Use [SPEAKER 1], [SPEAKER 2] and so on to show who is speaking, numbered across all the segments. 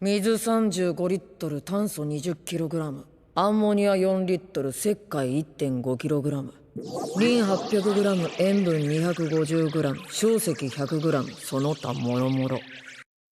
[SPEAKER 1] 水35リットル炭素 20kg アンモニア4リットル石灰 1.5kg リン 800g 塩分 250g 硝石 100g その他もろもろ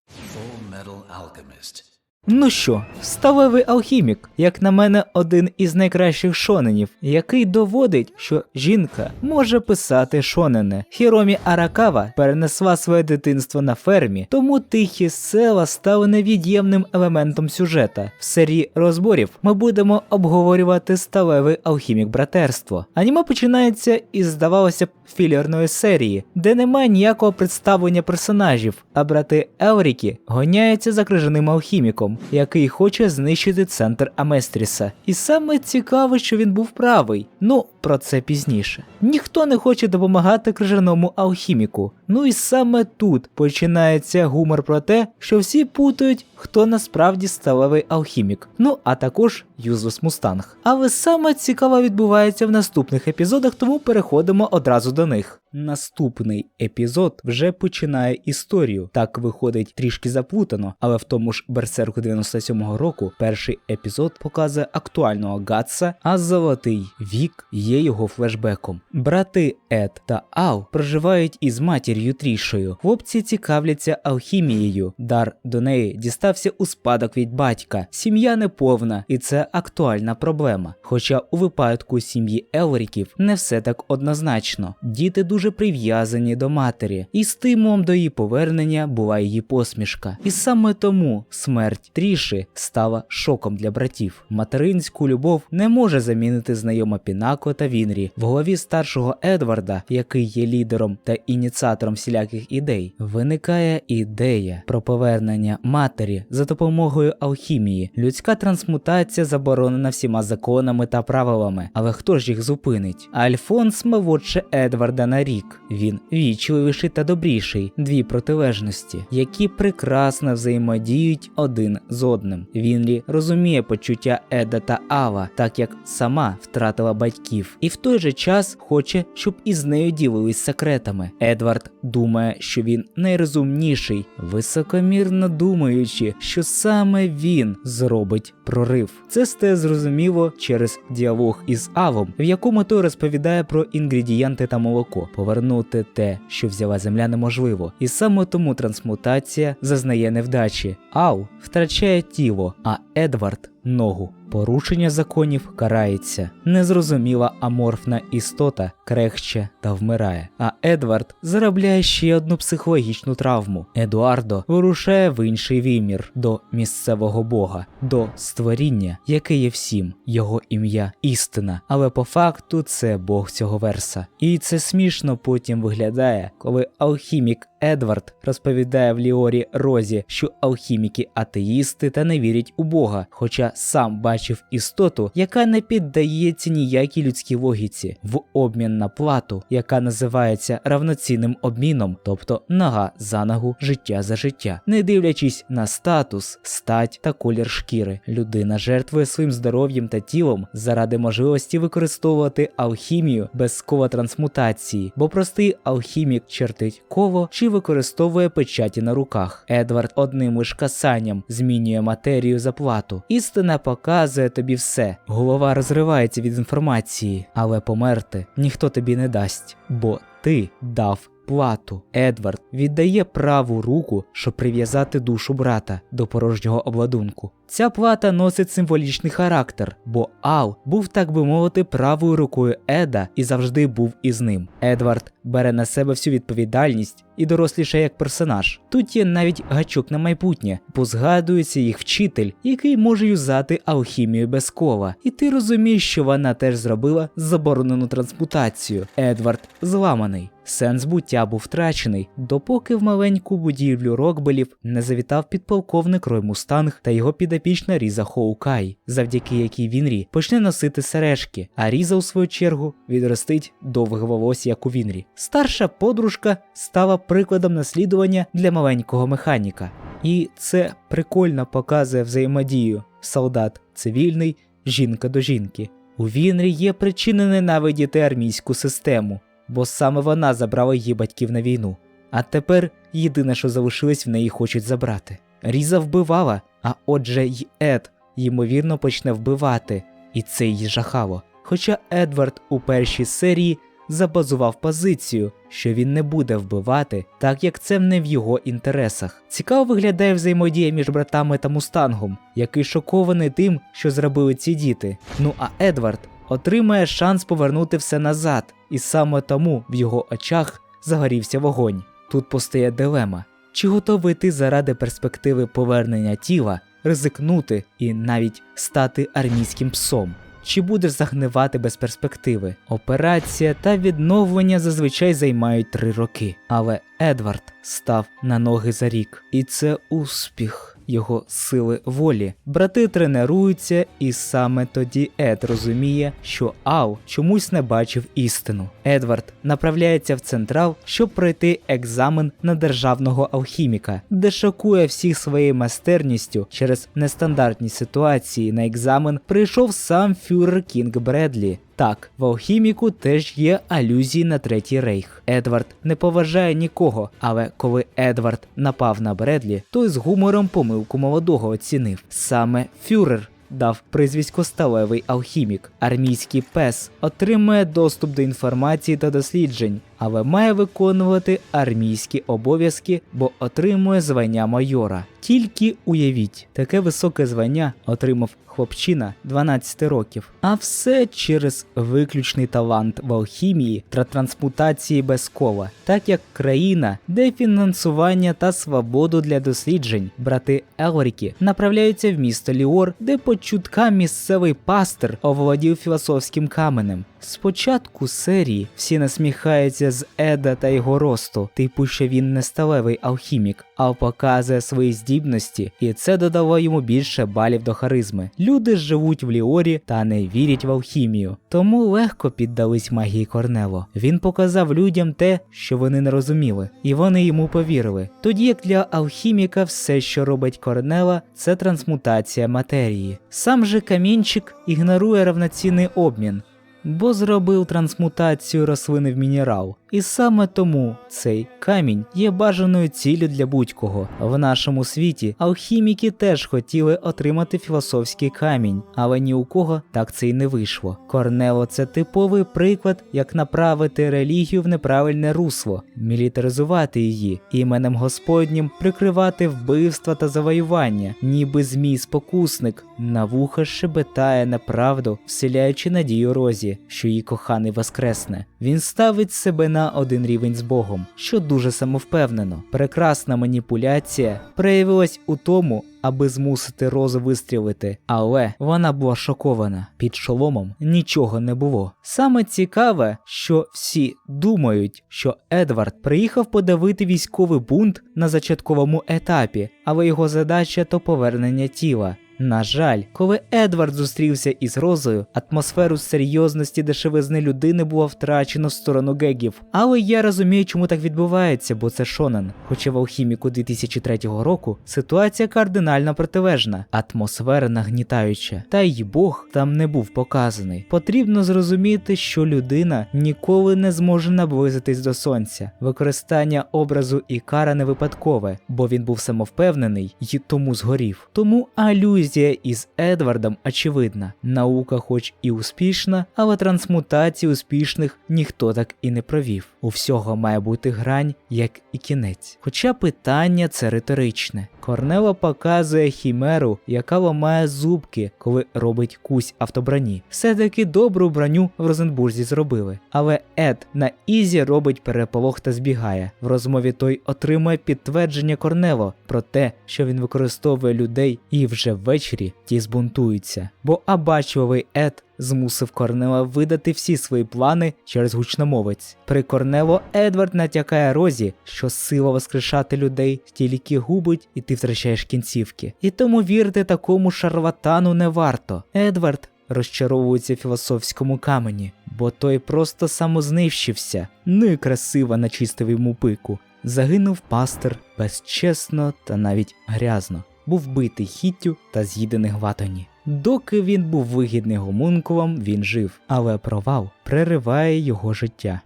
[SPEAKER 2] Full Metal Alchemist.
[SPEAKER 3] Ну що, сталевий алхімік, як на мене, один із найкращих шоненів, який доводить, що жінка може писати шонене. Хіромі Аракава перенесла своє дитинство на фермі, тому тихі села стали невід'ємним елементом сюжета. В серії розборів ми будемо обговорювати сталевий алхімік братерство. Аніме починається із, здавалося б, філерної серії, де немає ніякого представлення персонажів, а брати Елріки гоняються за крижаним алхіміком, який хоче знищити центр Аместріса. І саме цікаво, що він був правий. Ну, про це пізніше. Ніхто не хоче допомагати крижаному алхіміку. Ну і саме тут починається гумор про те, що всі путають, хто насправді сталевий алхімік. Ну а також Юзус Мустанг. Але саме цікаво відбувається в наступних епізодах, тому переходимо одразу до них. Наступний епізод вже починає історію. Так виходить трішки заплутано, але в тому ж Берсерку 97-го року перший епізод показує актуального Гатса, а золотий вік є його флешбеком. Брати Ед та Ал проживають із матір'ю Трішою. Хлопці цікавляться алхімією. Дар до неї дістався у спадок від батька. Сім'я неповна, і це актуальна проблема. Хоча у випадку сім'ї Елріків не все так однозначно. Діти дуже прив'язані до матері, і стимулом до її повернення була її посмішка. І саме тому смерть Тріші стала шоком для братів. Материнську любов не може замінити знайома Пінако та Вінрі. В голові старшого Едварда, який є лідером та ініціатором всіляких ідей, виникає ідея про повернення матері за допомогою алхімії. Людська трансмутація заборонена всіма законами та правилами, але хто ж їх зупинить? Альфонс молодше Едварда на рік. Він вічливіший та добріший, дві протилежності, які прекрасно взаємодіють один з одним. Вінлі розуміє почуття Еда та Ава, так як сама втратила батьків, і в той же час хоче, щоб із нею ділились секретами. Едвард думає, що він найрозумніший, високомірно думаючи, що саме він зробить прорив. Це стає зрозуміло через діалог із Авом, в якому той розповідає про інгредієнти та молоко. Повернути те, що взяла земля, неможливо, і саме тому трансмутація зазнає невдачі. Ал втрачає тіло, а Едвард ногу. Порушення законів карається. Незрозуміла аморфна істота крехче та вмирає. А Едвард заробляє ще одну психологічну травму. Едуардо вирушає в інший вимір до місцевого бога, до створіння, яке є всім, його ім'я істина. Але по факту це бог цього верса. І це смішно потім виглядає, коли алхімік Едвард розповідає в Ліорі Розі, що алхіміки атеїсти та не вірять у Бога, хоча сам бачив істоту, яка не піддається ніякій людській логіці, в обмін на плату, яка називається равноцінним обміном, тобто нога за ногу, життя за життя, не дивлячись на статус, стать та колір шкіри. Людина жертвує своїм здоров'ям та тілом заради можливості використовувати алхімію без кола трансмутації, бо простий алхімік чертить коло чи використовує печаті на руках. Едвард одним лиш касанням змінює матерію за плату. Істина показує тобі все. Голова розривається від інформації, але померти ніхто тобі не дасть, бо ти дав. Плату Едвард віддає праву руку, щоб прив'язати душу брата до порожнього обладунку. Ця плата носить символічний характер, бо Ал був, так би мовити, правою рукою Еда і завжди був із ним. Едвард бере на себе всю відповідальність і доросліше як персонаж. Тут є навіть гачок на майбутнє, бо згадується їх вчитель, який може юзати алхімію без кола. І ти розумієш, що вона теж зробила заборонену трансмутацію. Едвард зламаний. Сенс буття був втрачений, допоки в маленьку будівлю Рокбелів не завітав підполковник Рой Мустанг та його підопічна Різа Хоукай, завдяки якій Вінрі почне носити сережки, а Різа, у свою чергу, відростить довге волосся, як у Вінрі. Старша подружка стала прикладом наслідування для маленького механіка. І це прикольно показує взаємодію солдат цивільний, жінка до жінки. У Вінрі є причини ненавидіти армійську систему, бо саме вона забрала її батьків на війну. А тепер єдине, що залишилось в неї хочуть забрати. Різа вбивала, а отже й Ед, ймовірно, почне вбивати, і це її жахало. Хоча Едвард у першій серії забазував позицію, що він не буде вбивати, так як це не в його інтересах. Цікаво виглядає взаємодія між братами та мустангом, який шокований тим, що зробили ці діти. Ну а Едвард отримає шанс повернути все назад, і саме тому в його очах загорівся вогонь. Тут постає дилема: чи готовий ти заради перспективи повернення тіла ризикнути і навіть стати армійським псом? Чи будеш загнивати без перспективи? Операція та відновлення зазвичай займають три роки. Але Едвард став на ноги за рік, і це успіх його сили волі. Брати тренуються, і саме тоді Ед розуміє, що Ал чомусь не бачив істину. Едвард направляється в централ, щоб пройти екзамен на державного алхіміка, де шокує всіх своєю майстерністю через нестандартні ситуації. На екзамен прийшов сам фюрер Кінг Бредлі. Так, в алхіміку теж є алюзії на третій рейх. Едвард не поважає нікого, але коли Едвард напав на Бредлі, той з гумором помилку молодого оцінив. Саме фюрер дав прізвисько сталевий алхімік. Армійський пес отримує доступ до інформації та досліджень, але має виконувати армійські обов'язки, бо отримує звання майора. Тільки уявіть, таке високе звання отримав хлопчина 12 років. А все через виключний талант в алхімії та трансмутації без кола, так як країна, де фінансування та свободу для досліджень, брати Елріки направляються в місто Ліор, де по чуткам місцевий пастир оволодів філософським каменем. Спочатку серії всі насміхаються з Еда та його росту, типу, що він не сталевий алхімік, а показує свої здібності, і це додало йому більше балів до харизми. Люди живуть в Ліорі та не вірять в алхімію, тому легко піддались магії Корнело. Він показав людям те, що вони не розуміли, і вони йому повірили. Тоді як для алхіміка все, що робить Корнела, це трансмутація матерії. Сам же камінчик ігнорує равноцінний обмін бо зробив трансмутацію рослини в мінерал. І саме тому цей камінь є бажаною ціллю для будь-кого. В нашому світі алхіміки теж хотіли отримати філософський камінь, але ні у кого так це й не вийшло. Корнело це типовий приклад, як направити релігію в неправильне русло, мілітаризувати її, іменем Господнім прикривати вбивства та завоювання, ніби змій спокусник, на вуха шебетає неправду, вселяючи надію розі, що її коханий воскресне. Він ставить себе на один рівень з Богом, що дуже самовпевнено. Прекрасна маніпуляція проявилась у тому, аби змусити розу вистрілити, але вона була шокована. Під шоломом нічого не було. Саме цікаве, що всі думають, що Едвард приїхав подавити військовий бунт на зачатковому етапі, але його задача то повернення тіла. На жаль, коли Едвард зустрівся із Розою, атмосферу серйозності дешевизни людини було втрачено в сторону гегів. Але я розумію, чому так відбувається, бо це Шонен. Хоча в алхіміку 2003 року ситуація кардинально протилежна, атмосфера нагнітаюча, та й Бог там не був показаний. Потрібно зрозуміти, що людина ніколи не зможе наблизитись до сонця. Використання образу Ікара не випадкове, бо він був самовпевнений і тому згорів. Тому алюзія із Едвардом очевидна. Наука, хоч і успішна, але трансмутації успішних ніхто так і не провів. У всього має бути грань, як і кінець. Хоча питання це риторичне. Корнело показує хімеру, яка ламає зубки, коли робить кусь автоброні. Все-таки добру броню в Розенбурзі зробили. Але Ед на Ізі робить переполох та збігає. В розмові той отримує підтвердження Корнело про те, що він використовує людей, і вже ввечері ті збунтуються. Бо абачливий Ед змусив Корнела видати всі свої плани через гучномовець. При Корнело Едвард натякає Розі, що сила воскрешати людей тільки губить, і ти втрачаєш кінцівки. І тому вірити такому шарлатану не варто. Едвард розчаровується в філософському камені, бо той просто самознищився. Ну і красиво начистив йому пику. Загинув пастир безчесно та навіть грязно. Був вбитий хіттю та з'їдений гватоні. Доки він був вигідний гомункулом, він жив, але провал перериває його життя.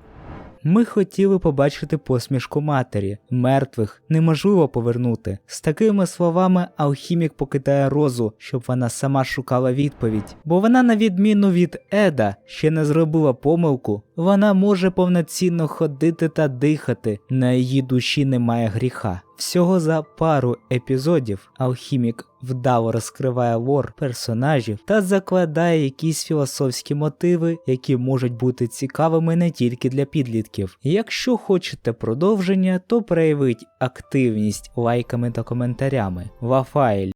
[SPEAKER 3] Ми хотіли побачити посмішку матері. Мертвих неможливо повернути. З такими словами алхімік покидає розу, щоб вона сама шукала відповідь. Бо вона, на відміну від Еда, ще не зробила помилку. Вона може повноцінно ходити та дихати. На її душі немає гріха. Всього за пару епізодів алхімік вдало розкриває лор персонажів та закладає якісь філософські мотиви, які можуть бути цікавими не тільки для підлітків. Якщо хочете продовження, то проявіть активність лайками та коментарями. Вафайль.